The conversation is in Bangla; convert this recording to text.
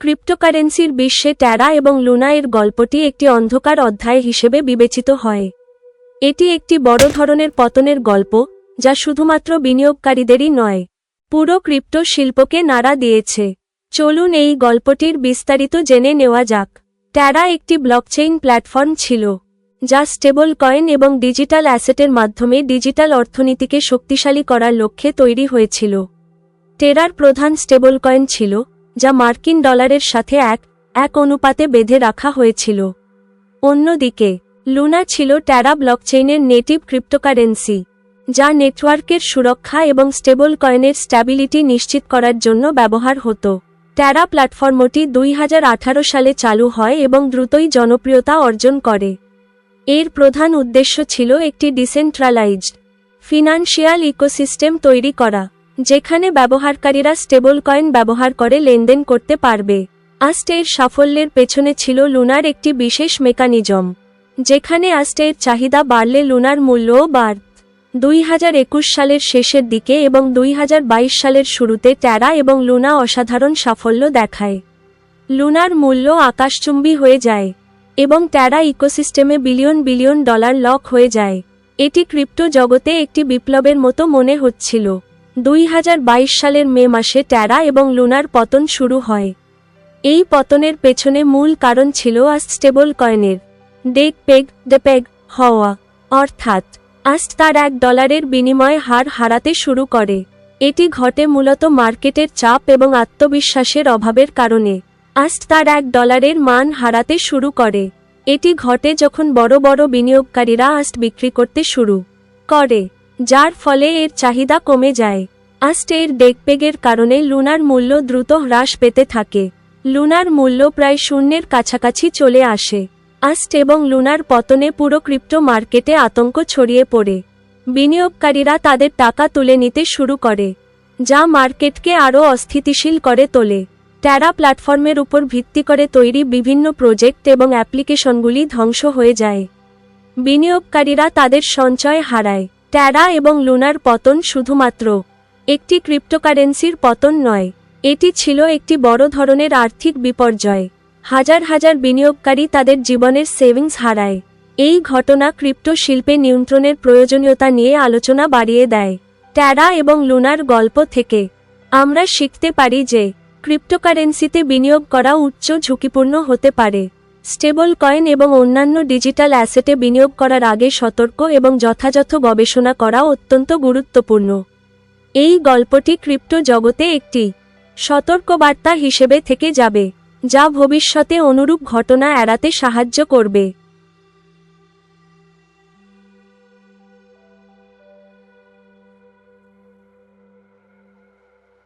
ক্রিপ্টোকারেন্সির বিশ্বে ট্যারা এবং লুনা এর গল্পটি একটি অন্ধকার অধ্যায় হিসেবে বিবেচিত হয়। এটি একটি বড় ধরনের পতনের গল্প, যা শুধুমাত্র বিনিয়োগকারীদেরই নয়, পুরো ক্রিপ্টো শিল্পকে নাড়া দিয়েছে। চলুন এই গল্পটির বিস্তারিত জেনে নেওয়া যাক। ট্যারা একটি ব্লকচেইন প্ল্যাটফর্ম ছিল, যা স্টেবল কয়েন এবং ডিজিটাল অ্যাসেটের মাধ্যমে ডিজিটাল অর্থনীতিকে শক্তিশালী করার লক্ষ্যে তৈরি হয়েছিল। টেরার প্রধান স্টেবল কয়েন ছিল যা মার্কিন ডলারের সাথে এক এক অনুপাতে বেঁধে রাখা হয়েছিল। অন্যদিকে, লুনা ছিল ট্যারা ব্লকচেইনের নেটিভ ক্রিপ্টোকারেন্সি, যা নেটওয়ার্কের সুরক্ষা এবং স্টেবল কয়েনের স্ট্যাবিলিটি নিশ্চিত করার জন্য ব্যবহার হতো। ট্যারা প্ল্যাটফর্মটি দুই হাজার আঠারো সালে চালু হয় এবং দ্রুতই জনপ্রিয়তা অর্জন করে। এর প্রধান উদ্দেশ্য ছিল একটি ডিসেন্ট্রালাইজড, ফিনান্সিয়াল ইকোসিস্টেম তৈরি করা। যেখানে ব্যবহারকারীরা স্টেবল কয়েন ব্যবহার করে লেনদেন করতে পারবে। আস্টের সাফল্যের পেছনে ছিল লুনার একটি বিশেষ মেকানিজম, যেখানে আস্টের চাহিদা বাড়লে লুনার মূল্যও বাড়ত। দুই হাজার একুশ সালের শেষের দিকে এবং দুই হাজার বাইশ সালের শুরুতে ট্যারা এবং লুনা অসাধারণ সাফল্য দেখায়। লুনার মূল্য আকাশচুম্বী হয়ে যায় এবং ট্যারা ইকোসিস্টেমে বিলিয়ন বিলিয়ন ডলার লক হয়ে যায়। এটি ক্রিপ্টো জগতে একটি বিপ্লবের মতো মনে হচ্ছিল। দুই হাজার বাইশ সালের মে মাসে ট্যারা এবং লুনার পতন শুরু হয়। এই পতনের পেছনে মূল কারণ ছিল আস্ট স্টেবল কয়েনের ডেক পেগ ডেপেগ হওয়া, অর্থাৎ আস্ট তার এক ডলারের বিনিময়ে হার হারাতে শুরু করে। এটি ঘটে মূলত মার্কেটের চাপ এবং আত্মবিশ্বাসের অভাবের কারণে। আস্ট তার এক ডলারের মান হারাতে শুরু করে। এটি ঘটে যখন বড় বড় বিনিয়োগকারীরা আস্ট বিক্রি করতে শুরু করে। যার ফলে এর চাহিদা কমে যায়। আস্ট এর ডেকপেগের কারণে লুনার মূল্য দ্রুত হ্রাস পেতে থাকে। লুনার মূল্য প্রায় শূন্যের কাছাকাছি চলে আসে। আস্ট এবং লুনার পতনে পুরো ক্রিপ্টো মার্কেটে আতঙ্ক ছড়িয়ে পড়ে। বিনিয়োগকারীরা তাদের টাকা তুলে নিতে শুরু করে, যা মার্কেটকে আরও অস্থিতিশীল করে তোলে। ট্যারা প্ল্যাটফর্মের উপর ভিত্তি করে তৈরি বিভিন্ন প্রজেক্ট এবং অ্যাপ্লিকেশনগুলি ধ্বংস হয়ে যায়। বিনিয়োগকারীরা তাদের সঞ্চয় হারায়। ট্যারা এবং লুনার পতন শুধুমাত্র একটি ক্রিপ্টোকারেন্সির পতন নয়, এটি ছিল একটি বড় ধরনের আর্থিক বিপর্যয়। হাজার হাজার বিনিয়োগকারী তাদের জীবনের সেভিংস হারায়। এই ঘটনা ক্রিপ্টো শিল্পে নিয়ন্ত্রণের প্রয়োজনীয়তা নিয়ে আলোচনা বাড়িয়ে দেয়। ট্যারা এবং লুনার গল্প থেকে আমরা শিখতে পারি যে ক্রিপ্টোকারেন্সিতে বিনিয়োগ করা উচ্চ ঝুঁকিপূর্ণ হতে পারে। স্টেবল কয়েন এবং অন্যান্য ডিজিটাল অ্যাসেটে বিনিয়োগ করার আগে সতর্ক এবং যথাযথ গবেষণা করা অত্যন্ত গুরুত্বপূর্ণ। এই গল্পটি ক্রিপ্টো জগতে একটি সতর্কবার্তা হিসেবে থেকে যাবে, যা ভবিষ্যতে অনুরূপ ঘটনা এড়াতে সাহায্য করবে।